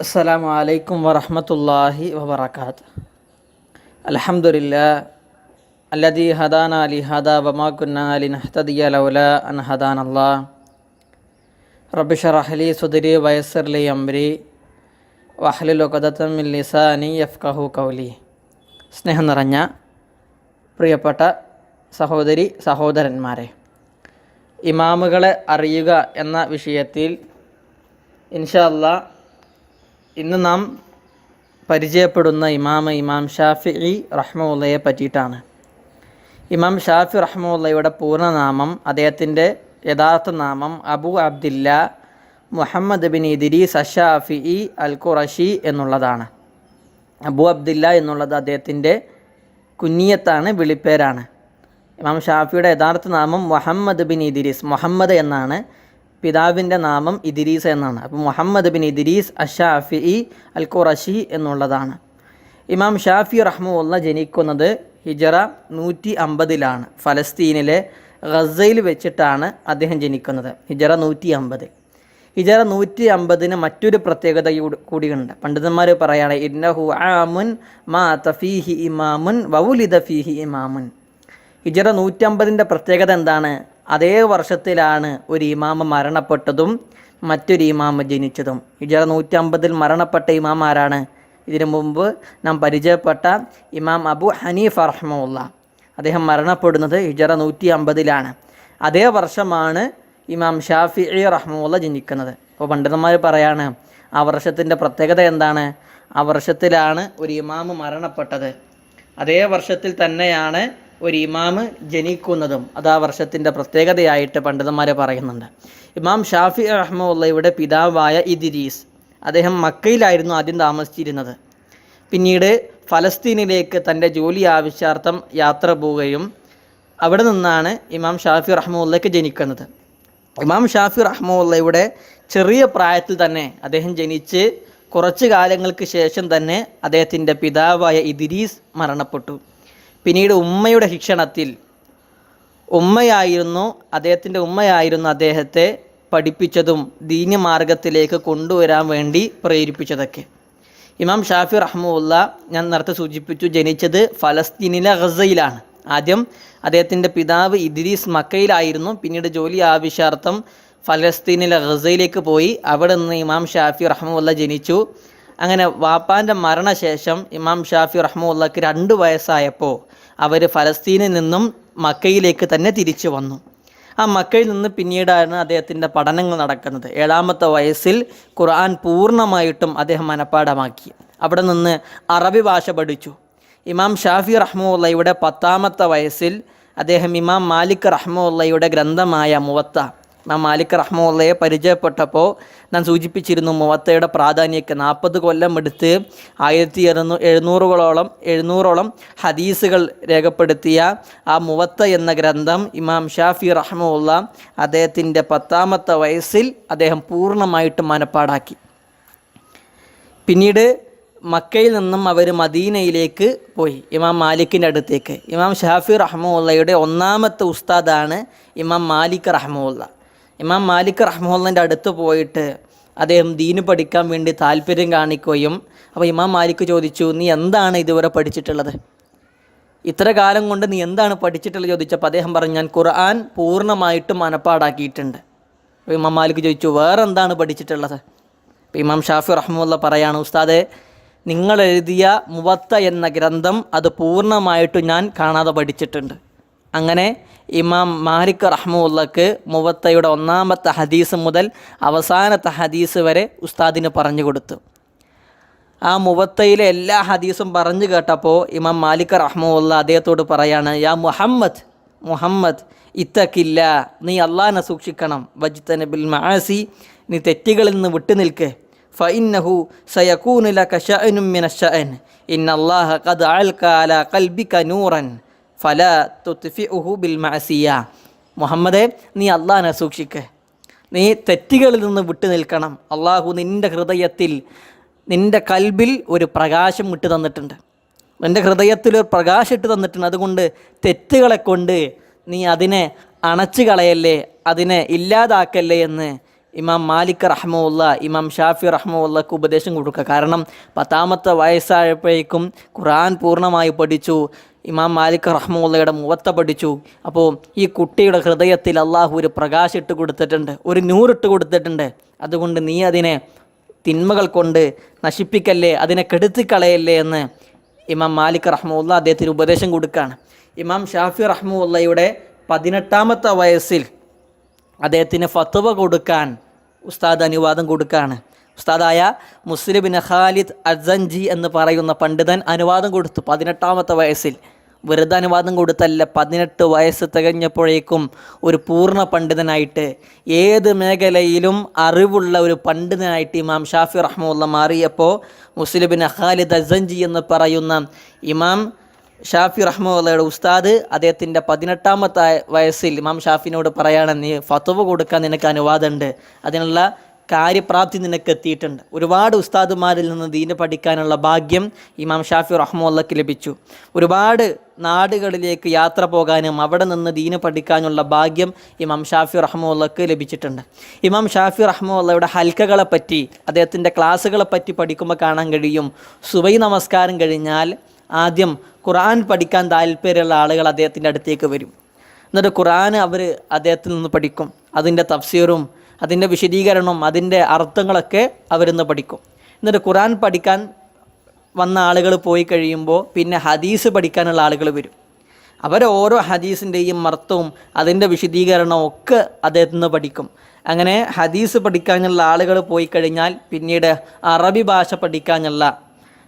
അസ്സലാമു അലൈക്കും വറഹമത്തല്ലാഹി വബറക്കാത്ത് അലഹമുല്ല അല്ലദി ഹദാന അലി ഹദ വമാക്കുന്നലി നഹ്തദിയ ലൗല അൻ ഹദാനല്ലാ. റബിഷർ അഹ്ലി സുദരി വയസ്സർലി അംബ്രി വഹ്ലുലുഖദത്തിസാനി എഫ് കഹു കൗലി സ്നേഹം നിറഞ്ഞ പ്രിയപ്പെട്ട സഹോദരി സഹോദരന്മാരെ ഇമാമുകളെ അറിയുക എന്ന വിഷയത്തിൽ ഇൻഷാ അള്ളാ ഇന്ന് നാം പരിചയപ്പെടുന്ന ഇമാം ഇമാം ഷാഫി ഇ റഹ്മുള്ളയെ പറ്റിയിട്ടാണ്. ഇമാം ഷാഫി റഹ്മുള്ളയുടെ പൂർണനാമം അദ്ദേഹത്തിന്റെ യഥാർത്ഥ നാമം Abu Abdillah Muhammad bin Idris Ashafi al Qurashi എന്നുള്ളതാണ്. അബു അബ്ദില്ല എന്നുള്ളത് അദ്ദേഹത്തിന്റെ കുഞ്ഞിയത്താണ് വിളിപ്പേരാണ്. ഇമാം ഷാഫിയുടെ യഥാർത്ഥ നാമം മുഹമ്മദ് ബിൻ ഇദിരീസ് മുഹമ്മദ് എന്നാണ്. പിതാവിന്റെ നാമം ഇദിരീസ് എന്നാണ്. അപ്പോൾ Muhammad bin Idris Ashafi al Qurashi എന്നുള്ളതാണ്. ഇമാം ഷാഫി റഹ്മുല്ല ജനിക്കുന്നത് ഹിജറ നൂറ്റി അമ്പതിലാണ് ഫലസ്തീനിലെ ഗസയിൽ വെച്ചിട്ടാണ് അദ്ദേഹം ജനിക്കുന്നത്. ഹിജറ നൂറ്റി അമ്പത് ഹിജറ നൂറ്റി അമ്പതിന് മറ്റൊരു പ്രത്യേകത കൂടിയുണ്ട്. പണ്ഡിതന്മാർ പറയാണ് ഇന്നഹു ആമുൻ മാ തഫീഹി ഇമാമുൻ വൗലിദ ഫീഹി ഇമാമുൻ. ഹിജറ നൂറ്റമ്പതിന്റെ പ്രത്യേകത എന്താണ്? അതേ വർഷത്തിലാണ് ഒരു ഇമാമ മരണപ്പെട്ടതും മറ്റൊരു ഇമാമ ജനിച്ചതും. ഇജറ നൂറ്റമ്പതിൽ മരണപ്പെട്ട ഇമാം ആരാണ്? ഇതിനു മുമ്പ് നാം പരിചയപ്പെട്ട ഇമാം അബു ഹനീഫ് റഹ്മുല്ല അദ്ദേഹം മരണപ്പെടുന്നത് ഹിജറ നൂറ്റി അമ്പതിലാണ് അതേ വർഷമാണ് ഇമാം ഷാഫി റഹ്മുല്ല ജനിക്കുന്നത്. അപ്പോൾ പണ്ഡിതന്മാർ പറയാണ് ആ വർഷത്തിന്റെ പ്രത്യേകത എന്താണ്? ആ വർഷത്തിലാണ് ഒരു ഇമാമ് മരണപ്പെട്ടത്. അതേ വർഷത്തിൽ തന്നെയാണ് ഒരു ഇമാമ് ജനിക്കുന്നതും അത് ആ വർഷത്തിന്റെ പ്രത്യേകതയായിട്ട് പണ്ഡിതന്മാർ പറയുന്നുണ്ട്. ഇമാം ഷാഫി റഹ്മുള്ളയുടെ പിതാവായ ഇദിരീസ് അദ്ദേഹം മക്കയിലായിരുന്നു ആദ്യം താമസിച്ചിരുന്നത്. പിന്നീട് ഫലസ്തീനിലേക്ക് തന്റെ ജോലി ആവശ്യാർത്ഥം യാത്ര പോവുകയും അവിടെ നിന്നാണ് ഇമാം ഷാഫി റഹ്മുള്ളയ്ക്ക് ജനിക്കുന്നത്. ഇമാം ഷാഫി റഹ്മുള്ളയുടെ ചെറിയ പ്രായത്തിൽ തന്നെ അദ്ദേഹം ജനിച്ച് കുറച്ച് കാലങ്ങൾക്ക് ശേഷം തന്നെ അദ്ദേഹത്തിന്റെ പിതാവായ ഇദിരീസ് മരണപ്പെട്ടു. പിന്നീട് ഉമ്മയുടെ ശിക്ഷണത്തിൽ ഉമ്മയായിരുന്നു അദ്ദേഹത്തിന്റെ ഉമ്മയായിരുന്നു അദ്ദേഹത്തെ പഠിപ്പിച്ചതും ദീന്യമാർഗത്തിലേക്ക് കൊണ്ടുവരാൻ വേണ്ടി പ്രേരിപ്പിച്ചതൊക്കെ. ഇമാം ഷാഫി റഹ്മുല്ല ഞാൻ നേരത്തെ സൂചിപ്പിച്ചു ജനിച്ചത് ഫലസ്തീനിലെ ഗസയിലാണ്. ആദ്യം അദ്ദേഹത്തിന്റെ പിതാവ് ഇദ്രീസ് മക്കയിലായിരുന്നു പിന്നീട് ജോലി ആവശ്യാർത്ഥം ഫലസ്തീനിലെ ഗസയിലേക്ക് പോയി. അവിടെ നിന്ന് ഇമാം ഷാഫി റഹ്മുല്ല ജനിച്ചു. അങ്ങനെ വാപ്പാന്റെ മരണശേഷം ഇമാം ഷാഫി റഹ്മുള്ളക്ക് രണ്ട് വയസ്സായപ്പോൾ അവർ ഫലസ്തീനിൽ നിന്നും മക്കയിലേക്ക് തന്നെ തിരിച്ചു വന്നു. ആ മക്കയിൽ നിന്ന് പിന്നീടാണ് അദ്ദേഹത്തിന്റെ പഠനങ്ങൾ നടക്കുന്നത്. ഏഴാമത്തെ വയസ്സിൽ ഖുർആൻ പൂർണമായിട്ടും അദ്ദേഹം മനഃപ്പാടമാക്കി അവിടെ നിന്ന് അറബി ഭാഷ പഠിച്ചു. ഇമാം ഷാഫി റഹ്മുള്ളയുടെ പത്താമത്തെ വയസ്സിൽ അദ്ദേഹം ഇമാം മാലിക് റഹ്മുള്ളയുടെ ഗ്രന്ഥമായ മുവത്ത ഇമാം മാലിക് റഹ്മുള്ളയെ പരിചയപ്പെട്ടപ്പോൾ ഞാൻ സൂചിപ്പിച്ചിരുന്നു മുവത്തയുടെ പ്രാധാന്യമൊക്കെ നാൽപ്പത് കൊല്ലം എടുത്ത് ആയിരത്തി എഴുന്നൂ എഴുന്നൂറുകളോളം എഴുന്നൂറോളം ഹദീസുകൾ രേഖപ്പെടുത്തിയ ആ മുവത്ത എന്ന ഗ്രന്ഥം ഇമാം ഷാഫി റഹ്മുള്ള അദ്ദേഹത്തിന്റെ പത്താമത്തെ വയസ്സിൽ അദ്ദേഹം പൂർണമായിട്ട് മനപ്പാടാക്കി. പിന്നീട് മക്കയിൽ നിന്നും അവർ മദീനയിലേക്ക് പോയി ഇമാം മാലിക്കിന്റെ അടുത്തേക്ക്. ഇമാം ഷാഫി റഹ്മുള്ളയുടെ ഒന്നാമത്തെ ഉസ്താദാണ് ഇമാം മാലിക് റഹ്മുള്ള ഇമാം മാലിക് റഹ്മുള്ളന്റെ അടുത്ത് പോയിട്ട് അദ്ദേഹം ദീന് പഠിക്കാൻ വേണ്ടി താല്പര്യം കാണിക്കുകയും അപ്പോൾ ഇമാം മാലിക് ചോദിച്ചു നീ എന്താണ് ഇതുവരെ പഠിച്ചിട്ടുള്ളത്? ഇത്ര കാലം കൊണ്ട് നീ എന്താണ് പഠിച്ചിട്ടുള്ളത് ചോദിച്ചപ്പോൾ അദ്ദേഹം പറഞ്ഞു ഞാൻ ഖുർആൻ പൂർണമായിട്ടും മനപ്പാടാക്കിയിട്ടുണ്ട്. അപ്പോൾ ഇമാം മാലിക് ചോദിച്ചു വേറെ എന്താണ് പഠിച്ചിട്ടുള്ളത്? അപ്പോൾ ഇമാം ഷാഫി റഹ്മുല്ല പറയാണ് ഉസ്താദെ നിങ്ങൾ എഴുതിയ മുവത്ത എന്ന ഗ്രന്ഥം അത് പൂർണമായിട്ട് ഞാൻ കാണാതെ പഠിച്ചിട്ടുണ്ട്. അങ്ങനെ ഇമാം മാലിക് റഹ്മുള്ളക്ക് മുവത്തയുടെ ഒന്നാമത്തെ ഹദീസ് മുതൽ അവസാനത്തെ ഹദീസ് വരെ ഉസ്താദിന് പറഞ്ഞു കൊടുത്തു. ആ മുവത്തയിലെ എല്ലാ ഹദീസും പറഞ്ഞു കേട്ടപ്പോൾ ഇമാം മാലിക് റഹ്മുള്ള അദ്ദേഹത്തോട് പറയാണ് യാ മുഹമ്മദ് മുഹമ്മദ് ഇത്തക്കില്ല നീ അള്ളാഹിനെ സൂക്ഷിക്കണം. വജ്തന ബിൽ മാസി നീ തെറ്റുകളിൽ നിന്ന് വിട്ടുനിൽക്ക് ഫഇന്നഹു സയകൂനു ലക ഷഅനും മിന ഷഅൻ ഇന്ന അല്ലാഹ ഖദ് അൽക അലാ ഖൽബിക നൂറൻ. ഫല തുത്ഫിഉഹു ബിൽ മാസിയ മുഹമ്മദേ നീ അള്ളാഹിനെ സൂക്ഷിക്ക്. നീ തെറ്റുകളിൽ നിന്ന് വിട്ടു നിൽക്കണം. അള്ളാഹു നിന്റെ ഹൃദയത്തിൽ നിന്റെ കൽബിൽ ഒരു പ്രകാശം ഇട്ട് തന്നിട്ടുണ്ട്. നിന്റെ ഹൃദയത്തിൽ ഒരു പ്രകാശം ഇട്ട് തന്നിട്ടുണ്ട്. അതുകൊണ്ട് തെറ്റുകളെ കൊണ്ട് നീ അതിനെ അണച്ചു കളയല്ലേ അതിനെ ഇല്ലാതാക്കല്ലേ എന്ന് ഇമാം മാലിക് റഹ്മുല്ല ഇമാം ഷാഫി റഹ്മുള്ളക്ക് ഉപദേശം കൊടുക്കുക. കാരണം പത്താമത്തെ വയസ്സായപ്പോഴേക്കും ഖുറാൻ പൂർണമായി പഠിച്ചു. ഇമാം മാലിക് റഹ്മുള്ളയുടെ മുവത്ത പഠിച്ചു. അപ്പോൾ ഈ കുട്ടിയുടെ ഹൃദയത്തിൽ അള്ളാഹു ഒരു പ്രകാശം ഇട്ട് കൊടുത്തിട്ടുണ്ട് ഒരു നൂറിട്ട് കൊടുത്തിട്ടുണ്ട്. അതുകൊണ്ട് നീ അതിനെ തിന്മകൾ കൊണ്ട് നശിപ്പിക്കല്ലേ അതിനെ കെടുത്തിക്കളയല്ലേ എന്ന് ഇമാം മാലിക് റഹ്മുള്ള അദ്ദേഹത്തിന് ഉപദേശം കൊടുക്കുകയാണ് ഇമാം ഷാഫി റഹ്മുള്ളയുടെ പതിനെട്ടാമത്തെ വയസ്സിൽ അദ്ദേഹത്തിന് ഫത്വ കൊടുക്കാൻ ഉസ്താദ് അനുവാദം കൊടുക്കുകയാണ് ഉസ്താദായ മുസ്ലിബിൻ ഖാലിദ് അസഞ്ചി എന്ന് പറയുന്ന പണ്ഡിതൻ അനുവാദം കൊടുത്തു പതിനെട്ടാമത്തെ വയസ്സിൽ. വെറുതെ അനുവാദം കൊടുത്തല്ല. പതിനെട്ട് വയസ്സ് തികഞ്ഞപ്പോഴേക്കും ഒരു പൂർണ പണ്ഡിതനായിട്ട് ഏത് മേഖലയിലും അറിവുള്ള ഒരു പണ്ഡിതനായിട്ട് ഇമാം ഷാഫി റഹ്മുള്ള മാറിയപ്പോൾ മുസ്ലിബിൻ ഖാലിദ് അസഞ്ചി എന്ന് പറയുന്ന ഇമാം ഷാഫി റഹ്മുള്ളയുടെ ഉസ്താദ് അദ്ദേഹത്തിന്റെ പതിനെട്ടാമത്തെ വയസ്സിൽ ഇമാം ഷാഫിനോട് പറയാണ് നീ ഫത്തുവ കൊടുക്കാൻ നിനക്ക് അനുവാദമുണ്ട്. അതിനുള്ള കാര്യപ്രാപ്തി നിനക്ക് എത്തിയിട്ടുണ്ട് ഒരുപാട് ഉസ്താദുമാരിൽ നിന്ന് ദീന് പഠിക്കാനുള്ള ഭാഗ്യം ഇമാം ഷാഫി റഹ്മുള്ളക്ക് ലഭിച്ചു. ഒരുപാട് നാടുകളിലേക്ക് യാത്ര പോകാനും അവിടെ നിന്ന് ദീന് പഠിക്കാനുള്ള ഭാഗ്യം ഇമാം ഷാഫി റഹ്മുള്ളക്ക് ലഭിച്ചിട്ടുണ്ട്. ഇമാം ഷാഫി റഹ്മുള്ളയുടെ ഹൽക്കകളെ പറ്റി അദ്ദേഹത്തിന്റെ ക്ലാസ്സുകളെ പറ്റി പഠിക്കുമ്പോൾ കാണാൻ കഴിയും. സുബൈ നമസ്കാരം കഴിഞ്ഞാൽ ആദ്യം ഖുറാൻ പഠിക്കാൻ താല്പര്യമുള്ള ആളുകൾ അദ്ദേഹത്തിന്റെ അടുത്തേക്ക് വരും. എന്നിട്ട് ഖുറാൻ അവർ അദ്ദേഹത്തിൽ നിന്ന് പഠിക്കും. അതിന്റെ തഫ്സീറും അതിന്റെ വിശദീകരണം അതിന്റെ അർത്ഥങ്ങളൊക്കെ അവരിന്ന് പഠിക്കും. എന്നിട്ട് ഖുറാൻ പഠിക്കാൻ വന്ന ആളുകൾ പോയി കഴിയുമ്പോൾ പിന്നെ ഹദീസ് പഠിക്കാനുള്ള ആളുകൾ വരും. അവർ ഓരോ ഹദീസിന്റെയും അർത്ഥവും അതിന്റെ വിശദീകരണവും ഒക്കെ അദ്ദേഹത്തിൽ നിന്ന് പഠിക്കും. അങ്ങനെ ഹദീസ് പഠിക്കാനുള്ള ആളുകൾ പോയി കഴിഞ്ഞാൽ പിന്നീട് അറബി ഭാഷ പഠിക്കാനുള്ള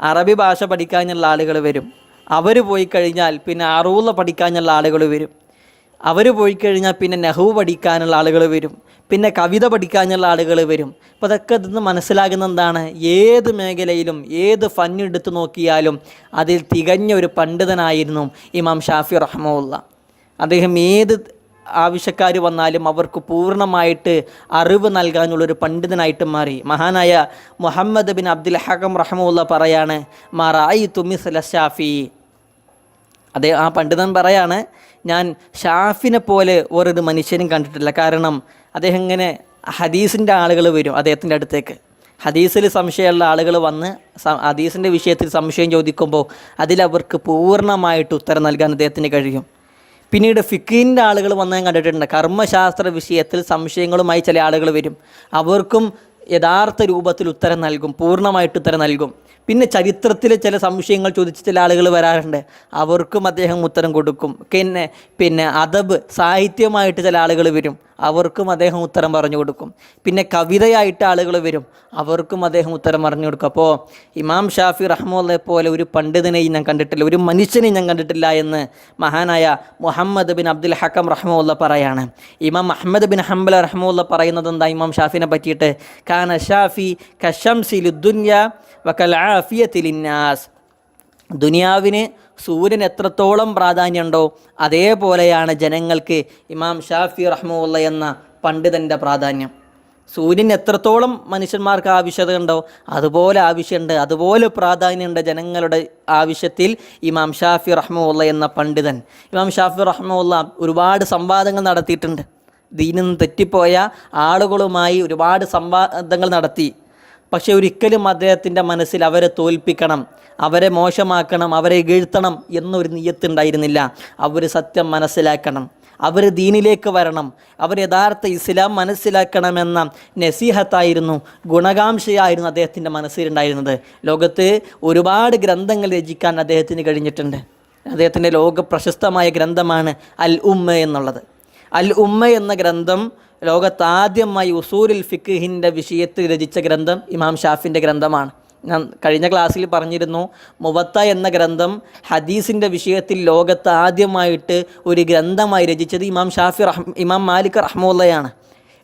അറബി ഭാഷ പഠിക്കാനുള്ള ആളുകൾ വരും. അവർ പോയി കഴിഞ്ഞാൽ പിന്നെ അറൂല പഠിക്കാനുള്ള ആളുകൾ വരും. അവർ പോയി കഴിഞ്ഞാൽ പിന്നെ നെഹ്വു പഠിക്കാനുള്ള ആളുകൾ വരും. പിന്നെ കവിത പഠിക്കാനുള്ള ആളുകൾ വരും. അപ്പോൾ അതൊക്കെ ഇതിന്ന് മനസ്സിലാകുന്ന എന്താണ്? ഏത് മേഖലയിലും ഏത് ഫന്നെടുത്ത് നോക്കിയാലും അതിൽ തികഞ്ഞ ഒരു പണ്ഡിതനായിരുന്നു ഇമാം ഷാഫി റഹ്മുല്ല അദ്ദേഹം ഏത് ആവശ്യക്കാർ വന്നാലും അവർക്ക് പൂർണമായിട്ട് അറിവ് നൽകാനുള്ളൊരു പണ്ഡിതനായിട്ട് മാറി. മഹാനായ മുഹമ്മദ് ബിൻ അബ്ദുൽ ഹകം റഹമുല്ല പറയാണ് മറായി തുമിസ് ഷാഫി. അതേ ആ പണ്ഡിതൻ പറയാണ് ഞാൻ ഷാഫിനെ പോലെ വേറൊരു മനുഷ്യനും കണ്ടിട്ടില്ല. കാരണം അദ്ദേഹം ഇങ്ങനെ ഹദീസിന്റെ ആളുകൾ വരും അദ്ദേഹത്തിന്റെ അടുത്തേക്ക്. ഹദീസിൽ സംശയമുള്ള ആളുകൾ വന്ന് ഹദീസിന്റെ വിഷയത്തിൽ സംശയം ചോദിക്കുമ്പോൾ അതിലവർക്ക് പൂർണമായിട്ട് ഉത്തരം നൽകാൻ അദ്ദേഹത്തിന് കഴിയും. പിന്നീട് ഫിക്കിന്റെ ആളുകൾ വന്ന് കണ്ടിട്ടുണ്ട്. കർമ്മശാസ്ത്ര വിഷയത്തിൽ സംശയങ്ങളുമായി ചില ആളുകൾ വരും. അവർക്കും യഥാർത്ഥ രൂപത്തിൽ ഉത്തരം നൽകും പൂർണമായിട്ട് ഉത്തരം നൽകും. പിന്നെ ചരിത്രത്തിൽ ചില സംശയങ്ങൾ ചോദിച്ച് ചില ആളുകൾ വരാറുണ്ട്. അവർക്കും അദ്ദേഹം ഉത്തരം കൊടുക്കും. പിന്നെ പിന്നെ അദബ് സാഹിത്യമായിട്ട് ചില ആളുകൾ വരും. അവർക്കും അദ്ദേഹം ഉത്തരം പറഞ്ഞു കൊടുക്കും. പിന്നെ കവിതയായിട്ട് ആളുകൾ വരും. അവർക്കും അദ്ദേഹം ഉത്തരം പറഞ്ഞു കൊടുക്കും. അപ്പോൾ ഇമാം ഷാഫി റഹ്മുള്ളെ പോലെ ഒരു പണ്ഡിതനെയും ഞാൻ കണ്ടിട്ടില്ല. ഒരു മനുഷ്യനെയും ഞാൻ കണ്ടിട്ടില്ല എന്ന് മഹാനായ മുഹമ്മദ് ബിൻ അബ്ദുൽ ഹക്കം റഹ്മുള്ള പറയാണ്. ഇമാം അഹമ്മദ് ബിൻ ഹംബൽ റഹ്മുള്ള പറയുന്നത് എന്താ? ഇമാം ഷാഫിനെ പറ്റിയിട്ട് കാന ഷാഫി കഷംസിലുദ്ദുന്യ വക്കൽ ആഫിയത്തിലിന്നാസ് ദുനിയാവിന് സൂര്യൻ എത്രത്തോളം പ്രാധാന്യമുണ്ടോ അതേപോലെയാണ് ജനങ്ങൾക്ക് ഇമാം ഷാഫി റഹ്മുള്ള എന്ന പണ്ഡിതന്റെ പ്രാധാന്യം. സൂര്യൻ എത്രത്തോളം മനുഷ്യന്മാർക്ക് ആവശ്യത ഉണ്ടോ അതുപോലെ ആവശ്യമുണ്ട്. അതുപോലെ പ്രാധാന്യമുണ്ട് ജനങ്ങളുടെ ആവശ്യത്തിൽ ഇമാം ഷാഫി റഹ്മുള്ള എന്ന പണ്ഡിതൻ. ഇമാം ഷാഫി റഹ്മുള്ള ഒരുപാട് സംവാദങ്ങൾ നടത്തിയിട്ടുണ്ട്. ദീനിൽ നിന്ന് തെറ്റിപ്പോയ ആളുകളുമായി ഒരുപാട് സംവാദങ്ങൾ നടത്തി. പക്ഷെ ഒരിക്കലും അദ്ദേഹത്തിന്റെ മനസ്സിൽ അവരെ തോൽപ്പിക്കണം അവരെ മോശമാക്കണം അവരെ ഇകഴ്ത്തണം എന്നൊരു നീയത്തുണ്ടായിരുന്നില്ല. അവർ സത്യം മനസ്സിലാക്കണം അവർ ദീനിലേക്ക് വരണം അവർ യഥാർത്ഥ ഇസ്ലാം മനസ്സിലാക്കണമെന്ന നസീഹത്തായിരുന്നു ഗുണകാംക്ഷയായിരുന്നു അദ്ദേഹത്തിന്റെ മനസ്സിലുണ്ടായിരുന്നത്. ലോകത്ത് ഒരുപാട് ഗ്രന്ഥങ്ങൾ രചിക്കാൻ അദ്ദേഹത്തിന് കഴിഞ്ഞിട്ടുണ്ട്. അദ്ദേഹത്തിന്റെ ലോക പ്രശസ്തമായ ഗ്രന്ഥമാണ് അൽ ഉമ്മ എന്നുള്ളത്. അൽ ഉമ്മ എന്ന ഗ്രന്ഥം ലോകത്താദ്യമായി ഉസൂലുൽ ഫിഖിന്റെ വിഷയത്തിൽ രചിച്ച ഗ്രന്ഥം ഇമാം ഷാഫിന്റെ ഗ്രന്ഥമാണ്. ഞാൻ കഴിഞ്ഞ ക്ലാസ്സിൽ പറഞ്ഞിരുന്നു മുവത്ത എന്ന ഗ്രന്ഥം ഹദീസിന്റെ വിഷയത്തിൽ ലോകത്ത് ആദ്യമായിട്ട് ഒരു ഗ്രന്ഥമായി രചിച്ചത് ഇമാം ഷാഫി റഹ് ഇമാം മാലിക് റഹ്മുള്ളയാണ്.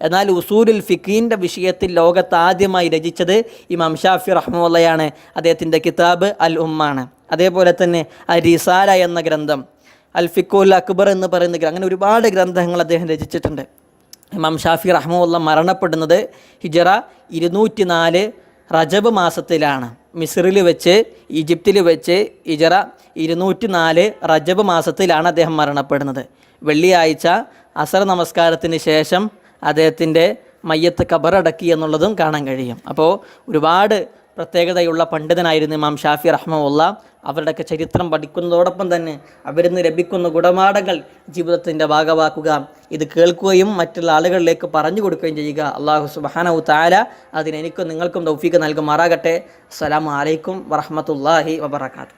എന്നാൽ ഉസൂലുൽ ഫിഖീന്റെ വിഷയത്തിൽ ലോകത്ത് ആദ്യമായി രചിച്ചത് ഇമാം ഷാഫി റഹ്മുള്ളയാണ്. അദ്ദേഹത്തിന്റെ കിതാബ് അൽ ഉമ്മാണ്. അതേപോലെ തന്നെ അൽ റിസാല എന്ന ഗ്രന്ഥം അൽ ഫിഖുൽ അക്ബർ എന്ന് പറയുന്ന അങ്ങനെ ഒരുപാട് ഗ്രന്ഥങ്ങൾ അദ്ദേഹം രചിച്ചിട്ടുണ്ട്. ഇമാം ഷാഫി റഹ്മുല്ല മരണപ്പെടുന്നത് ഹിജറ ഇരുന്നൂറ്റി നാല് റജബ് മാസത്തിലാണ്. മിസ്രിൽ വെച്ച് ഈജിപ്തിൽ വെച്ച് ഹിജറ ഇരുന്നൂറ്റി നാല് റജബ് മാസത്തിലാണ് അദ്ദേഹം മരണപ്പെടുന്നത്. വെള്ളിയാഴ്ച അസർ നമസ്കാരത്തിന് ശേഷം അദ്ദേഹത്തിന്റെ മയ്യത്ത് കബറടക്കി എന്നുള്ളതും കാണാൻ കഴിയും. അപ്പോൾ ഒരുപാട് പ്രത്യേകതയുള്ള പണ്ഡിതനായിരുന്നു ഇമാം ഷാഫി റഹ്മുള്ള അവരുടെയൊക്കെ ചരിത്രം പഠിക്കുന്നതോടൊപ്പം തന്നെ അവരിൽ നിന്ന് ലഭിക്കുന്ന ഗുണപാഠങ്ങൾ ജീവിതത്തിന്റെ ഭാഗമാക്കുക. ഇത് കേൾക്കുകയും മറ്റുള്ള ആളുകളിലേക്ക് പറഞ്ഞു കൊടുക്കുകയും ചെയ്യുക. അള്ളാഹു സുബാനവു താല അതിനെനിക്കും നിങ്ങൾക്കും ദൗഫീക്ക് നൽകുമാറാകട്ടെ. അസ്സലാമലൈക്കും വറഹമത്തല്ലാഹി വബർക്കാത്തു